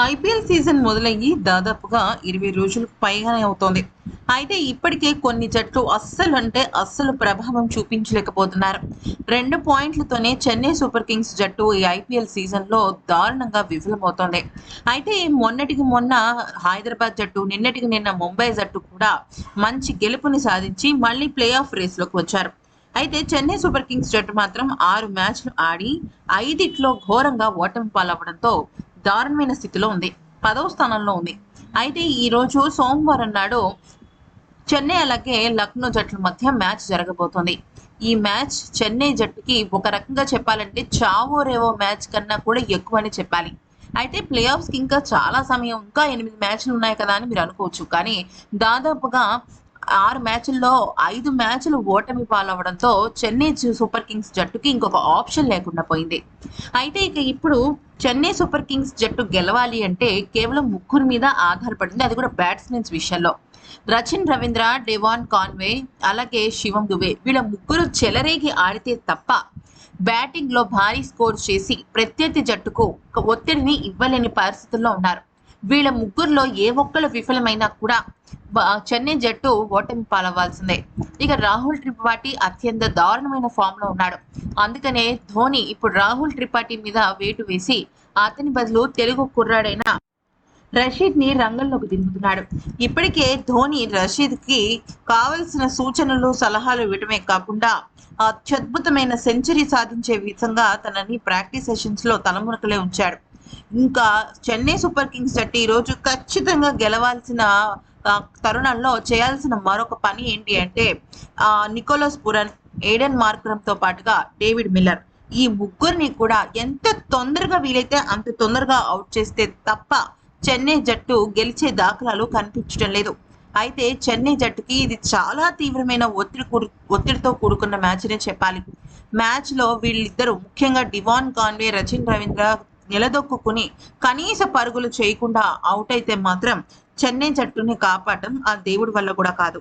IPL season మొదలయ్యి దాదాపుగా ఇరవై రోజులకు పైగానే అవుతోంది. అయితే ఇప్పటికే కొన్ని జట్లు అస్సలు అంటే అస్సలు ప్రభావం చూపించలేకపోతున్నారు. రెండు పాయింట్లతోనే చెన్నై సూపర్ కింగ్స్ జట్టు ఈ ఐపీఎల్ సీజన్లో దారుణంగా విఫలమవుతోంది. అయితే మొన్నటికి మొన్న హైదరాబాద్ జట్టు నిన్నటికి నిన్న ముంబై జట్టు కూడా మంచి గెలుపుని సాధించి మళ్ళీ ప్లే ఆఫ్ రేస్లోకి వచ్చారు. అయితే చెన్నై సూపర్ కింగ్స్ జట్టు మాత్రం ఆరు మ్యాచ్లు ఆడి ఐదిట్లో ఘోరంగా ఓటమి పాలవడంతో దారుణమైన స్థితిలో ఉంది. పదవ స్థానంలో ఉంది. అయితే ఈరోజు సోమవారం నాడు చెన్నై అలాగే లక్నో జట్ల మధ్య మ్యాచ్ జరగబోతోంది. ఈ మ్యాచ్ చెన్నై జట్టుకి ఒక రకంగా చెప్పాలంటే చావో రేవో మ్యాచ్ కన్నా కూడా ఎక్కువ అని చెప్పాలి. అయితే ప్లే ఆఫ్స్కి ఇంకా చాలా సమయం ఇంకా ఎనిమిది మ్యాచ్లు ఉన్నాయి కదా అని మీరు అనుకోవచ్చు. కానీ దాదాపుగా ఆరు మ్యాచ్ల్లో ఐదు మ్యాచ్లు ఓటమి పాలవడంతో చెన్నై సూపర్ కింగ్స్ జట్టుకి ఇంకొక ఆప్షన్ లేకుండా పోయింది. అయితే ఇక ఇప్పుడు చెన్నై సూపర్ కింగ్స్ జట్టు గెలవాలి అంటే కేవలం ముగ్గురు మీద ఆధారపడింది. అది కూడా బ్యాట్స్మెన్స్ విషయంలో. రచిన్ రవీంద్ర డెవాన్ కాన్వే అలాగే శివం దువే వీళ్ళ ముగ్గురు చెలరేగి ఆడితే తప్ప బ్యాటింగ్లో భారీ స్కోర్ చేసి ప్రత్యర్థి జట్టుకు ఒక ఒత్తిడిని ఇవ్వలేని పరిస్థితుల్లో ఉన్నారు. వీళ్ళ ముగ్గురులో ఏ ఒక్కరు విఫలమైనా కూడా చెన్నై జట్టు ఓటమి పాలవ్వాల్సిందే. ఇక రాహుల్ త్రిపాఠి అత్యంత దారుణమైన ఫామ్లో ఉన్నాడు. అందుకనే ధోని ఇప్పుడు రాహుల్ త్రిపాఠి మీద వేటు వేసి అతని బదులు తెలుగు కుర్రాడైన రషీద్ని రంగంలోకి దింపుతున్నాడు. ఇప్పటికే ధోని రషీద్కి కావలసిన సూచనలు సలహాలు ఇవ్వడమే కాకుండా అత్యద్భుతమైన సెంచరీ సాధించే విధంగా తనని ప్రాక్టీస్ సెషన్స్లో తలమునకలే ఉంచాడు. ఇంకా చెన్నై సూపర్ కింగ్స్ జట్టు ఈరోజు రోజు ఖచ్చితంగా గెలవాల్సిన తరుణంలో చేయాల్సిన మరొక పని ఏంటి అంటే ఆ, నికోలస్ పురన్ ఏడెన్ మార్క్రమ్తో పాటుగా డేవిడ్ మిల్లర్ ఈ ముగ్గురిని కూడా ఎంత తొందరగా వీలైతే అంత తొందరగా అవుట్ చేస్తే తప్ప చెన్నై జట్టు గెలిచే దాఖలాలు కనిపించడం లేదు. అయితే చెన్నై జట్టుకి ఇది చాలా తీవ్రమైన ఒత్తిడి కూడు ఒత్తిడితో కూడుకున్న మ్యాచ్ అనే చెప్పాలి. మ్యాచ్లో వీళ్ళిద్దరూ ముఖ్యంగా డివాన్ కాన్వే రచిన్ రవీంద్ర నిలదొక్కుని కనీస పరుగులు చేయకుండా అవుట్ అయితే మాత్రం చెన్నై జట్టుని కాపాడటం ఆ దేవుడి వల్ల కూడా కాదు.